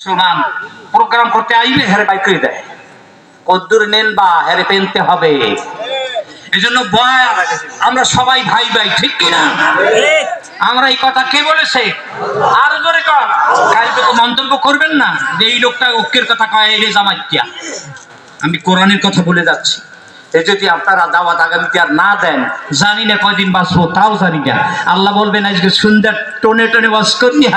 মুসলমান প্রোগ্রাম করতে আইলে হেরে বাইক করে দেয়। কদ্দুর নেন বা হেরে পেনতে হবে। এই জন্য আমরা সবাই ভাই ভাই, ঠিক কিনা? আমরা এই কথা কে বলেছে? আর জোরে কর কালকে তো মন্তব্য করবেন না যে এই লোকটা ঐক্যের কথা কয়, এই রে জামাইতিয়া আমি কোরআনের কথা বলে যাচ্ছি। এ যদি আপনারা দাওয়াত আগামীতে আর না দেন জানি না কয়দিন বাঁচবো তাও জানি না। আল্লাহ বলবেন, আজকে সুন্দর টোনে টোনে বাস করিয়া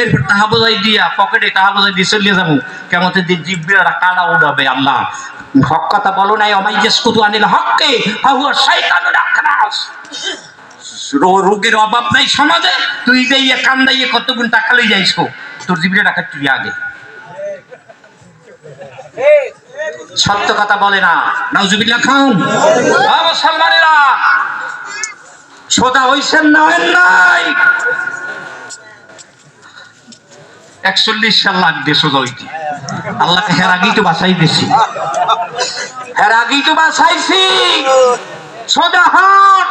এরপর তাহা বোঝাই দিয়া পকেটে তাহা বোঝাই দিয়ে চলিয়ে যাব। কেমন দিন জিব্বিরা কাটা উঠাবে আল্লাহ। হক কথা বলো নাই অমাইজেস কুতু আনিল হককে হাহুয়া শয়তানুর আখরাস রো- রোগের অভাব নাই সমাজে, তুই যে ইয়ে কান্দাইয়ে কতগুণ টাকা লই যাইছো তোর জিবিরে টাকা তুই আগে সত্য কথা বলে না। নাউজুবিল্লাহ খান। মুসলমানেরা সোজা হইছেন না নাই। একচল্লিশ সাল লাগবে সোজা হইতে আল্লাহকে হের আগেই তো বাঁচাই দিছি। হের আগেই তো বাঁচাইছি সোজা হন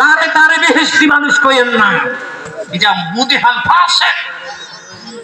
দাঁড়ে দাঁড়ে বেহেস্তি মানুষ কইেন না। এটা ফাসে।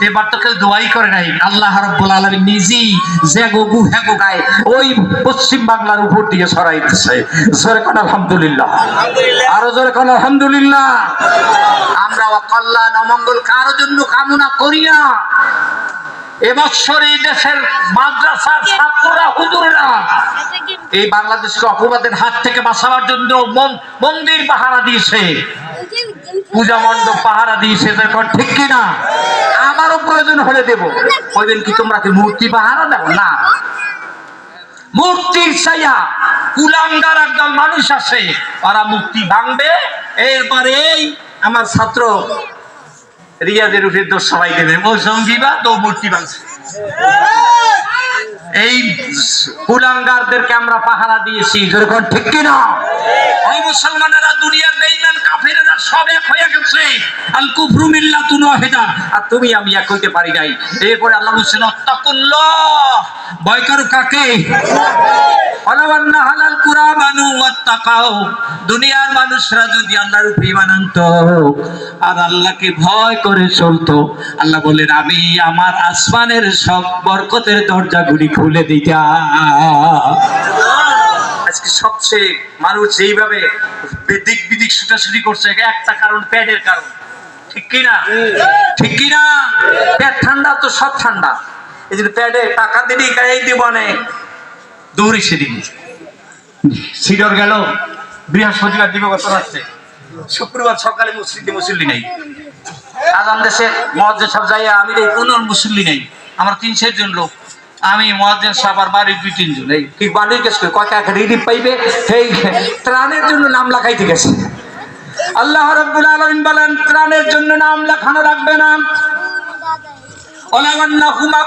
এবার তো কেউ দোয়াই করে নাই। আল্লাহ রব্বুল আলমী নিজেই যে গু হ্যাগো গায়ে ওই পশ্চিম বাংলার উপর দিয়ে ছড়াই দিচ্ছে জোরে কোন আলহামদুলিল্লাহ। আরও জোরে কোন আলহামদুলিল্লাহ। আমরা অকল্যাণ অমঙ্গল কারও জন্য কামনা করি না। এবছর এই দেশের মাদ্রাসার ছাত্ররা হুজুররা এই বাংলাদেশকে অপবাদের হাত থেকে বাঁচাবার জন্য মন- মন্দির পাহারা দিয়েছে। পূজা মণ্ডপ পাহারা দিয়েছে দেখো ঠিক কিনা? আমারও প্রয়োজন হলে দেব। কইবেন কি, তোমরা কি মূর্তি পাহারা দাও? না। মূর্তির ছায়া, কুলাঙ্গার একদল মানুষ আছে। ওরা মূর্তি ভাঙবে। এরপরে আমার ছাত্র রিয়াদের উঠে দোষ সবাই দেবে। ও সঙ্গীবা তো মূর্তি ভাঙছে। এই কুলাঙ্গারদেরকে আমরা পাহারা দিয়েছি। যেরকম ঠিক কিনা? ওই মুসলমানেরা দুনিয়ার কাফেরেরা সব এক হয়ে গেছে। আল কুফরু মিল্লাতুন ওয়াহিদা। আর তুমি আমি এক হইতে পারি নাই। এরপরে আল্লাহ বলছেন, আত্তাকুল্লাহ। ভয় করো কাকে? হালাল কুরাবানু ওয়াত্তাকাও দুনিয়ার মানুষরা যদি আল্লাহর উপর ঈমান আনতো আর আল্লাহকে ভয় করে চলতো, আল্লাহ বলেন আমি আমার আসমানের সব বরকতের দরজাগুলি খুলে আজকে সবচেয়ে মানুষ যেইভাবে দিক বিদিক ছুটাছুটি করছে একটা কারণ প্যাডের কারণ। ঠিক ঠিক প্যাড ঠান্ডা তো সব ঠান্ডা। এই যে প্যাডে টাকা দিলি এই দিবনে দৌড়ি সেদিন। সিডর গেল, বৃহস্পতিবার দিবগত শুক্রবার সকালে মুসলিদি মুসল্লি নেই। আগাম দেশে মহাজে সব যাইয়া আমি এই মুসল্লি নেই। আমার তিন চারজন লোক। আমি মহাজেন সবার বাড়ির দুই তিনজন। এই কি বাড়ির গেছে এক রিলিফ পাইবে? সেই ত্রাণের জন্য নাম লেখাইতে গেছে। আল্লাহ রব্বুল আলামিন বলেন, ত্রাণের জন্য নাম লেখানো রাখবে না। ওলামান্না হুমা